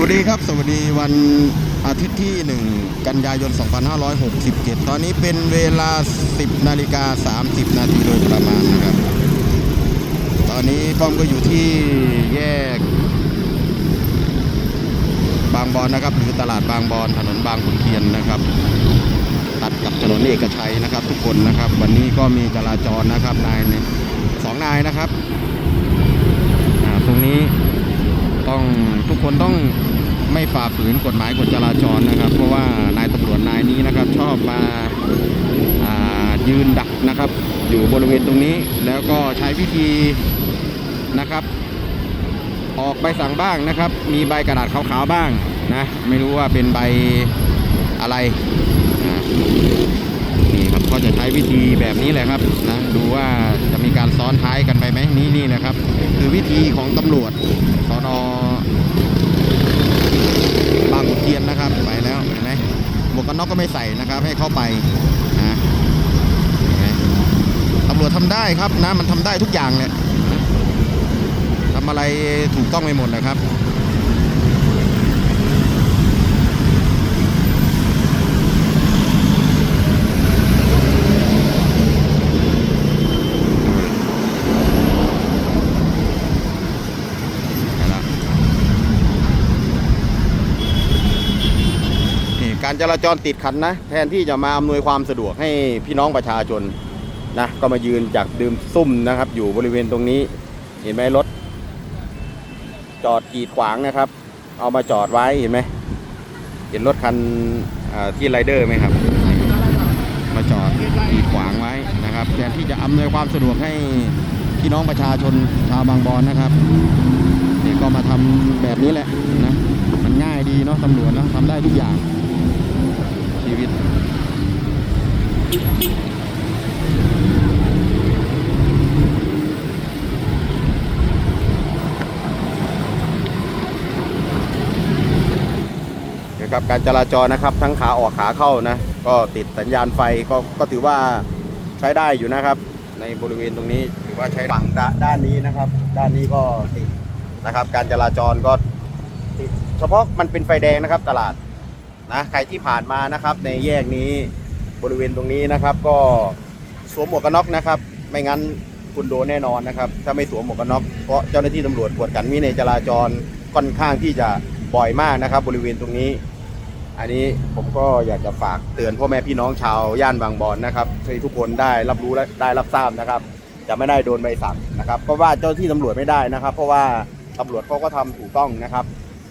วัสดีครับ สวัสดีวันอาทิตย์ที่ 1 กันยายน 2567 ตอนนี้เป็นเวลา 10 นาฬิกา 30 นาทีโดยประมาณนะครับ ตอนนี้ป้อมก็อยู่ที่แยก บางบอนนะครับ หรือตลาดบางบอนถนนบางขุนเทียนนะครับ ตัดกับถนนเอกชัยนะครับ ทุกคนนะครับ วันนี้ก็มีจราจรนะครับนายสองนายนะครับตรงนี้ ต้องทุกคนต้องไม่ฝ่าฝืนกฎหมายกฎจราจรนะครับ เพราะว่านายตำรวจนายนี้นะครับชอบมาายืนดักนะครับ อยู่บริเวณตรงนี้แล้วก็ใช้วิธีนะครับ ออกใบสั่งบ้างนะครับ มีใบกระดาษขาวๆบ้างนะไม่รู้ว่าเป็นใบอะไรนี่ครับก็จะใช้วิธีแบบนี้แหละครับนะดูว่าจะมีการซ้อนท้ายกันไปไหมนี่นี่แหละครับ คือวิธีของตำรวจสอนอบางขุนเทียนนะครับไปแล้วเห็นไหมหมวกกันน็อกก็ ไม่ใส่นะครับ ให้เข้าไปนะตำรวจทำได้ครับนะมันทำได้ทุกอย่างเลยทำอะไรถูกต้องไปหมดนะครับนี่ การจราจรติดขัดนะ แทนที่จะมาอำนวยความสะดวกให้พี่น้องประชาชนนะก็มายืนจากดื่มซุ่มนะครับ อยู่บริเวณตรงนี้ เห็นไหมรถ จอดกีดขวางนะครับ เอามาจอดไว้เห็นไหมเห็นรถคันที่ไรเดอร์ไหมครับ มาจอดกีดขวางไว้นะครับแทนที่จะอำนวยความสะดวกให้พี่น้องประชาชนชาวบางบอนนะครับนี่ก็มาทำแบบนี้แหละนะมันง่ายดีเนาะตำรวจเนาะทำได้ทุกอย่าง ชีวิต นะครับการจราจรนะครับ ทั้งขาออกขาเข้านะ ก็ติดสัญญาณไฟก็ก็ถือว่าใช้ได้อยู่นะครับ ในบริเวณตรงนี้ถือว่าใช้ฝั่งด้าด้านนี้นะครับ ด้านนี้ก็ติดนะครับ การจราจรก็ติดเฉพาะมันเป็นไฟแดงนะครับตลาด นะใครที่ผ่านมานะครับ ในแยกนี้บริเวณตรงนี้นะครับ ก็สวมหมวกกันน็อกนะครับ ไม่งั้นคุณโดนแน่นอนนะครับ ถ้าไม่สวมหมวกกันน็อกเพราะเจ้าหน้าที่ตำรวจกวดขันวินัยจราจรค่อนข้างที่จะบ่อยมากนะครับ บริเวณตรงนี้ อันนี้ผมก็อยากจะฝากเตือนพ่อแม่พี่น้องชาวย่านบางบอนนะครับให้ทุกคนได้รับรู้และได้รับทราบนะครับ จะไม่ได้โดนใบสั่งนะครับเพราะว่าเจ้าที่ตำรวจไม่ได้นะครับ เพราะว่าตำรวจเขาก็ทำถูกต้องนะครับ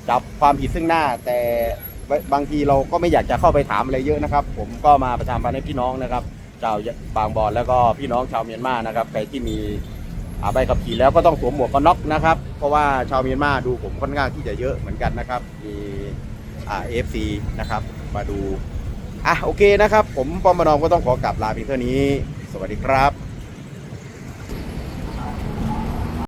จับความผิดซึ่งหน้าแต่ บางทีเราก็ไม่อยากจะเข้าไปถามอะไรเยอะนะครับ ผมก็มาประชาสัมพันธ์ให้พี่น้องนะครับชาวบางบอนแล้วก็พี่น้องชาวเมียนมานะครับใครที่มีอาใบขับขี่แล้วก็ต้องสวมหมวกกันน็อกนะครับเพราะว่าชาวเมียนมาดูผมค่อนข้างที่จะเยอะเหมือนกันนะครับมีอาเอฟซีนะครับมาดูอะโอเคนะครับ ผมปอมบนอมก็ต้องขอกลับลาเพียงเท่านี้ สวัสดีครับ